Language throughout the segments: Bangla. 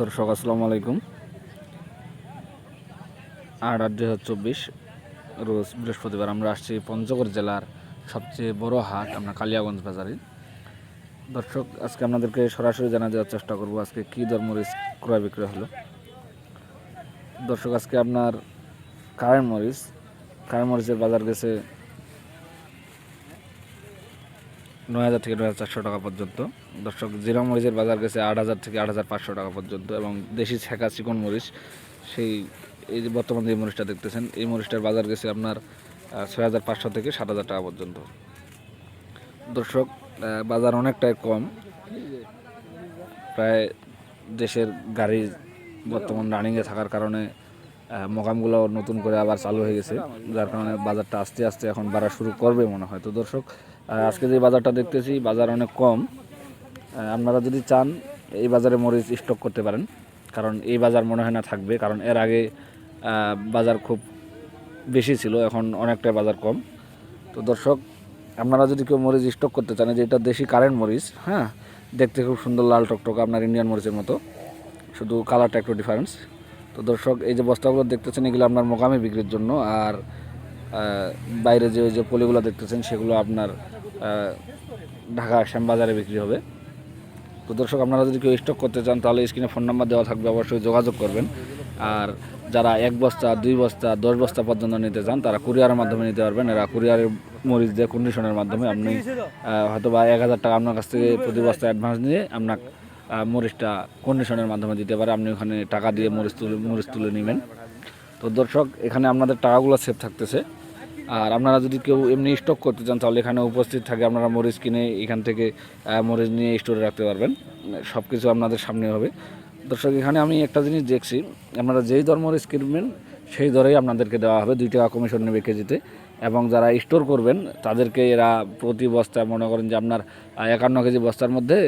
দর্শক, আসসালামু আলাইকুম। আট আট দুই হাজার চব্বিশ, রোজ বৃহস্পতিবার আমরা আসছি পঞ্চগড় জেলার সবচেয়ে বড় হাট, আমরা কালিয়াগঞ্জ বাজারে। দর্শক, আজকে আপনাদেরকে সরাসরি জানা দেওয়ার চেষ্টা করব, আজকে কী ধর্মরিচ ক্রয় বিক্রয় হলো। দর্শক, আজকে আপনার কারেন্ট মরিচ কারেন্ট মরিচের বাজার গেছে নয় হাজার থেকে নয় হাজার চারশো টাকা পর্যন্ত। দর্শক, জিরা মরিচের বাজার গেছে আট হাজার থেকে আট হাজার পাঁচশো টাকা পর্যন্ত এবং দেশি ছেঁকা চিকন মরিচ, সেই এই যে বর্তমান যে মরিচটা দেখতেছেন, এই মরিচটার বাজার গেছে আপনার ছয় হাজার পাঁচশো থেকে সাত হাজার টাকা পর্যন্ত। দর্শক বাজার অনেকটাই কম। প্রায় দেশের গাড়ি বর্তমান রানিংয়ে থাকার কারণে মোকামগুলো নতুন করে আবার চালু হয়ে গেছে, যার কারণে বাজারটা আস্তে আস্তে এখন বাড়া শুরু করবে মনে হয়। তো দর্শক আজকে যে বাজারটা দেখতেছি, বাজার অনেক কম। আপনারা যদি চান, এই বাজারে মরিচ স্টক করতে পারেন। কারণ এই বাজার মনে হয় না থাকবে, কারণ এর আগে বাজার খুব বেশি ছিল, এখন অনেকটাই বাজার কম। তো দর্শক, আপনারা যদি কেউ মরিচ স্টক করতে চান যে এটা দেশি কারেন্ট মরিচ হ্যাঁ দেখতে খুব সুন্দর লাল টকটক আপনার ইন্ডিয়ান মরিচের মতো। শুধু কালারটা একটু ডিফারেন্স তো দর্শক, এই যে বস্তাগুলো দেখতেছেন, এগুলো আপনার মোকামে বিক্রির জন্য। আর বাইরে যে ওই যে পলিগুলো দেখতেছেন, সেগুলো আপনার ঢাকা শ্যামবাজারে বিক্রি হবে। তো দর্শক, আপনারা যদি কেউ স্টক করতে চান, তাহলে স্ক্রিনে ফোন নাম্বার দেওয়া থাকবে, অবশ্যই যোগাযোগ করবেন। আর যারা এক বস্তা, দুই বস্তা, দশ বস্তা পর্যন্ত নিতে চান, তারা কুরিয়ারের মাধ্যমে নিতে পারবেন। এরা কুরিয়ারের মরিচ দিয়ে কন্ডিশনের মাধ্যমে আপনি হয়তো বা এক হাজার টাকা আপনার কাছ থেকে প্রতি বস্তা অ্যাডভান্স নিয়ে আপনার মরিচটা কন্ডিশনের মাধ্যমে দিতে পারে। আপনি ওখানে টাকা দিয়ে মরিচ তুলে মরিচ তুলে নেবেন। তো দর্শক, এখানে আপনাদের টাকাগুলো সেভ থাকতেছে। আর আপনারা যদি কেউ এমনি স্টক করতে চান, তাহলে এখানে উপস্থিত থাকে আপনারা মরিচ কিনে এখান থেকে মরিচ নিয়ে স্টোরে রাখতে পারবেন। সব কিছু আপনাদের সামনে হবে। দর্শক, এখানে আমি একটা জিনিস দেখছি। আপনারা যেই দর মরিচ কিনবেন, সেই দরেই আপনাদেরকে দেওয়া হবে। দুই টাকা কমিশন নেবে কেজিতে। এবং যারা স্টোর করবেন, তাদেরকে এরা প্রতি বস্তা মনে করেন যে আপনার একান্ন কেজি বস্তার মধ্যে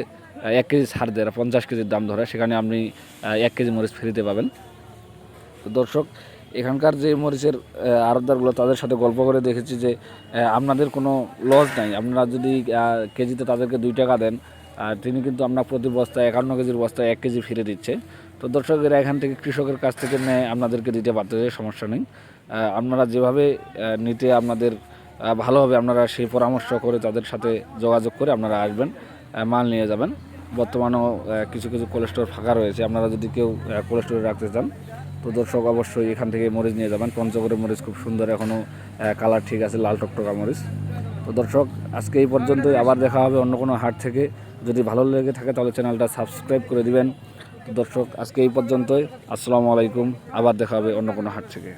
এক কেজি ছাড় দেয়, পঞ্চাশ কেজির দাম ধরে, সেখানে আপনি এক কেজি মরিচ ফ্রিতে পাবেন। দর্শক, এখানকার যে মরিচের আড়তদারগুলো তাদের সাথে গল্প করে দেখেছি যে আপনাদের কোনো লস নাই। আপনারা যদি কেজিতে তাদেরকে দুই টাকা দেন তিনি কিন্তু আপনার প্রতি বস্তায়, একান্ন কেজির বস্তায় এক কেজি ফিরে দিচ্ছে। তো দর্শকেরা এখান থেকে কৃষকের কাছ থেকে নেয় আপনাদেরকে দিতে পারতেছে সমস্যা নেই। আপনারা যেভাবে নিতে আপনাদের ভালো হবে, আপনারা সেই পরামর্শ করে তাদের সাথে যোগাযোগ করে আপনারা আসবেন মাল নিয়ে যাবেন। বর্তমানেও কিছু কিছু কোল্ড ফাঁকা রয়েছে। আপনারা যদি কেউ কোল্ড রাখতে চান, তো দর্শক অবশ্যই এখান থেকে মরিচ নিয়ে যাবেন। পঞ্চগড়ের মরিচ খুব সুন্দর এখনও কালার ঠিক আছে, লাল টকটকা মরিচ। তো দর্শক, আজকে এই পর্যন্তই। আবার দেখা হবে অন্য কোনো হাট থেকে। যদি ভালো লেগে থাকে, তাহলে চ্যানেলটা সাবস্ক্রাইব করে দিবেন। তো দর্শক, আজকে এই পর্যন্তই। আসসালামু আলাইকুম। আবার দেখা হবে অন্য কোনো হাট থেকে।